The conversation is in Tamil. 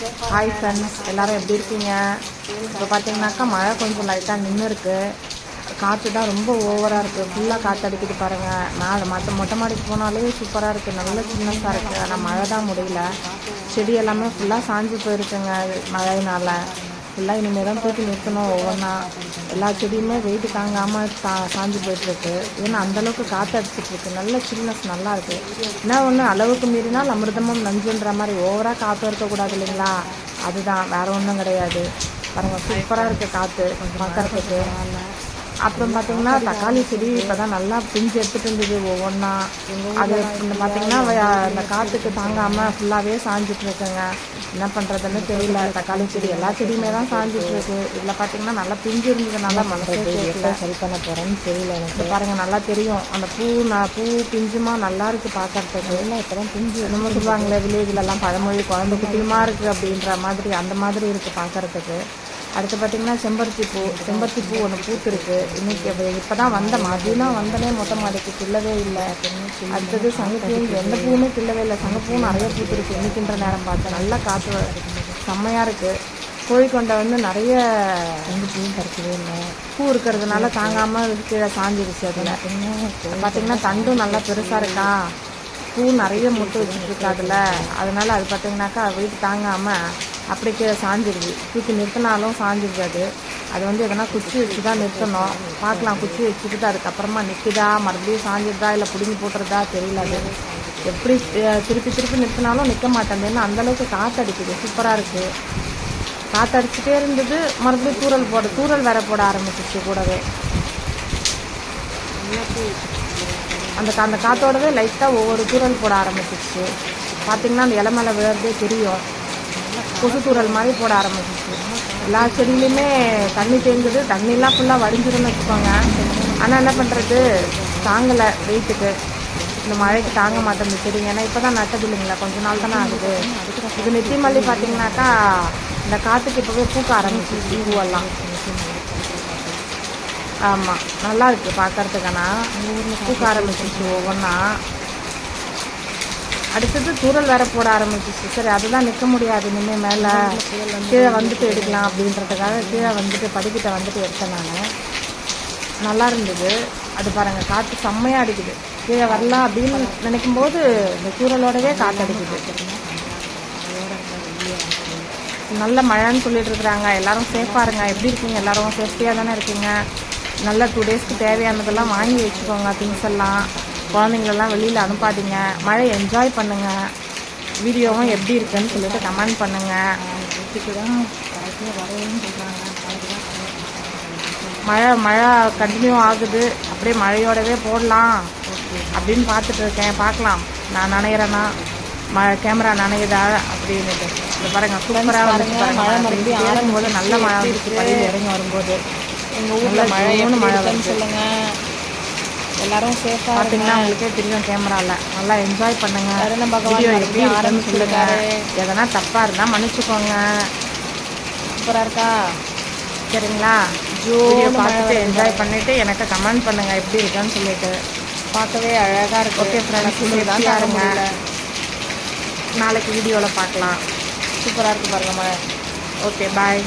ஹாய் ஃப்ரெண்ட்ஸ் எல்லோரும் எப்படி இருக்கீங்க? இப்போ பார்த்தீங்கன்னாக்கா மழை கொஞ்சம் லைட்டாக நின்று இருக்குது காற்று தான் ரொம்ப ஓவராக இருக்குது ஃபுல்லாக காற்று அடிக்குது பாருங்கள் நான் மற்ற மொட்டை மாடிக்கு போனாலே சூப்பராக இருக்குது நல்ல சின்னஸாக இருக்குது ஆனால் மழை தான் முடியல. செடி எல்லாமே ஃபுல்லாக சாஞ்சு போயிருக்குங்க மழையினால. ஃபுல்லாக இனிமேல் தான் தூக்கி நிறுத்தணும் ஒவ்வொன்றா எல்லா செடியுமே வெயிட்டு தாங்காமல் சா சாஞ்சு போயிட்டுருக்கு. ஏன்னா அந்தளவுக்கு காற்று அடிச்சிட்ருக்கு நல்ல சில்னஸ் நல்லாயிருக்கு என்ன ஒன்று அளவுக்கு மீறினால் அமிர்தமும் நஞ்சுன்ற மாதிரி ஓவராக காற்று இருக்கக்கூடாது இல்லைங்களா? அதுதான். வேறு ஒன்றும் கிடையாது. பாருங்கள் சூப்பராக இருக்குது காற்று பார்க்குறதுக்கு அப்புறம் பார்த்தீங்கன்னா தக்காளி செடி இப்போ தான் நல்லா பிஞ்சு எடுத்துட்டு இருந்தது ஒவ்வொன்றா அது இந்த பார்த்தீங்கன்னா அந்த காற்றுக்கு தாங்காமல் ஃபுல்லாகவே சாஞ்சிட்டு இருக்குங்க. என்ன பண்ணுறதுன்னு தெரியல. தக்காளி செடி எல்லா செடியுமே தான் சாஞ்சிட்டு இருக்கு. இதில் பார்த்தீங்கன்னா நல்லா பிஞ்சு இருந்ததுனால மனசே கேட்கல சரி பண்ண போறேன்னு தெரியல எனக்கு. இது பாருங்க நல்லா தெரியும். அந்த பூ நான் பூ பிஞ்சுமா நல்லா இருக்கு பார்க்கறதுக்கு எல்லாம் இப்பதான் பிஞ்சு என்னமோ சொல்லுவாங்களே வில்லேஜ்ல எல்லாம் பழமொழி குழந்தை குட்டியுமா இருக்கு அப்படின்ற மாதிரி அந்த மாதிரி இருக்கு பார்க்கறதுக்கு அடுத்து பார்த்தீங்கன்னா செம்பருத்தி பூ செம்பருத்தி பூ ஒன்று பூத்துருக்கு. இன்னைக்கு இப்போ தான் வந்த மதியம் வந்தனே மொட்டை மாடிக்கு கிள்ளவே இல்லை. அடுத்தது சங்கப்பூ எந்த பூவுமே கிள்ளவே இல்லை. சங்கப்பூ நிறைய பூத்துருக்கு. இன்னைக்குன்ற நேரம் பார்த்தேன். நல்லா காற்று செம்மையாக இருக்கு. கோழிக்கொண்டை வந்து நிறைய எங்க பூவும் பறிக்கவே இல்லை. பூ இருக்கிறதுனால தாங்காமல் கீழே சாஞ்சிருச்சு அதில். பார்த்தீங்கன்னா தண்டும் நல்லா பெருசாக இருக்கா? பூ நிறைய முட்டை அதில். அதனால அது பார்த்தீங்கன்னாக்கா வெயிட் தாங்காமல் அப்படியே கீழே சாஞ்சிருது. தூக்கி நிறுத்தினாலும் சாஞ்சிருது அது. அது வந்து எதனா குச்சி வச்சு தான் நிறுத்தணும். பார்க்கலாம் குச்சி வச்சுக்கிட்டு அதுக்கப்புறமா நிற்குதா மறுபடியும் சாஞ்சிருதா? இல்லை பிடுங்கி போட்டுறதா? தெரியல அது. எப்படி திருப்பி திருப்பி நிறுத்தினாலும் நிற்க மாட்டேங்குது அந்த அந்தளவுக்கு காற்று அடிக்குது சூப்பராக இருக்குது காற்று அடிச்சுட்டே இருந்தது. மறுபடியும் தூரல் போட தூரல் வேற போட ஆரம்பிச்சிச்சு கூடவே. அந்த கா- அந்த காற்றோடவே லைட்டாக ஒவ்வொரு தூரல் போட ஆரம்பிச்சிச்சு பார்த்தீங்கன்னா அந்த இலை மேலே விழுறதே தெரியும். கொசு தூரல் மாதிரி போட ஆரம்பிச்சிச்சு எல்லா செடியிலுமே தண்ணி தேங்குது. தண்ணிலாம் ஃபுல்லாக வடிஞ்சிரும்னு வச்சுக்கோங்க. ஆனால் என்ன பண்ணுறது தாங்கலை வெயிட்டுக்கு இந்த மழைக்கு தாங்க மாட்டேங்குது செடிங்க ஏன்னா இப்போ தான் நட்டது இல்லைங்களா? கொஞ்ச நாள் தானே ஆகுது. இது நெத்தி மல்லி பார்த்தீங்கன்னாக்கா இந்த காற்றுக்கு இப்போவே பூக்க ஆரம்பிச்சிச்சு பூவெல்லாம். ஆமாம் நல்லா இருக்குது பார்க்குறதுக்கானா பூக்க ஆரம்பிச்சிச்சு ஒவ்வொன்றா அடுத்தது தூரல் வேற போட ஆரம்பிச்சிச்சு. சரி அதுதான் நிற்க முடியாது. இனிமேல் மேலே கீழே வந்துட்டு எடுக்கலாம் அப்படின்றதுக்காக கீழே வந்துட்டு படிக்கிட்ட வந்துட்டு எடுத்தேன் நான். நல்லா இருந்தது. அது பாருங்கள் காற்று செம்மையாக அடிக்குது. கீழே வரலாம் அப்படின்னு நினைக்கும் போது இந்த தூரலோடவே காற்று அடிக்குது. நல்ல மழைன்னு சொல்லிட்டு இருக்கிறாங்க. எல்லாரும் சேஃபாக இருங்க. எப்படி இருக்கீங்க? எல்லாரும் சேஃப்டியாக தானே இருக்கீங்க? நல்ல டூ டேஸ்க்கு தேவையானதெல்லாம் வாங்கி வச்சுக்கோங்க திங்ஸ் எல்லாம். குழந்தைங்களெல்லாம் வெளியில் அனுப்பாதீங்க. மழை என்ஜாய் பண்ணுங்க. வீடியோவும் எப்படி இருக்குன்னு சொல்லிட்டு கமெண்ட் பண்ணுங்க. வீட்டுக்கு தான் கடைசியாக வரவேன்னு சொல்றாங்க நாளைக்கு தான் மழை மழை கண்டினியூ ஆகுது. அப்படியே மழையோடவே போடலாம் அப்படின்னு பார்த்துட்டு இருக்கேன். பார்க்கலாம். நான் நனையிறேன்னா மழை கேமரா நனையுதா அப்படின்னுட்டு. இந்த பாருங்க சூப்பராக பாருங்க மழை மறுபடியும் நல்ல மழை வந்துச்சு. இறங்கி வரும்போது. எங்க நல்ல ஊர்ல மழை ஜோனு எப்படி மழை இருக்குன்னு வருது. எல்லாரும் சேஃபா பார்த்தீங்கன்னா உங்களுக்கே தெரியும் கேமரால. நல்லா என்ஜாய் பண்ணுங்க. வருண பகவான் வீடியோ எப்படி ஆரம்பிச்சிருக்காரு. எதனா தப்பா இருந்தா மன்னிச்சுக்கோங்க. சூப்பரா இருக்கா? சரிங்களா? மழை பார்த்துட்டு என்ஜாய் பண்ணிட்டு எனக்கு கமெண்ட் பண்ணுங்க எப்படி இருக்குன்னு சொல்லிட்டு. பார்க்கவே அழகா இருக்கு. ஓகே ஃப்ரெண்ட்ஸ் தான் முடியல. நாளைக்கு வீடியோவில் பார்க்கலாம். சூப்பரா இருக்கு பாருங்க மழை. Okay bye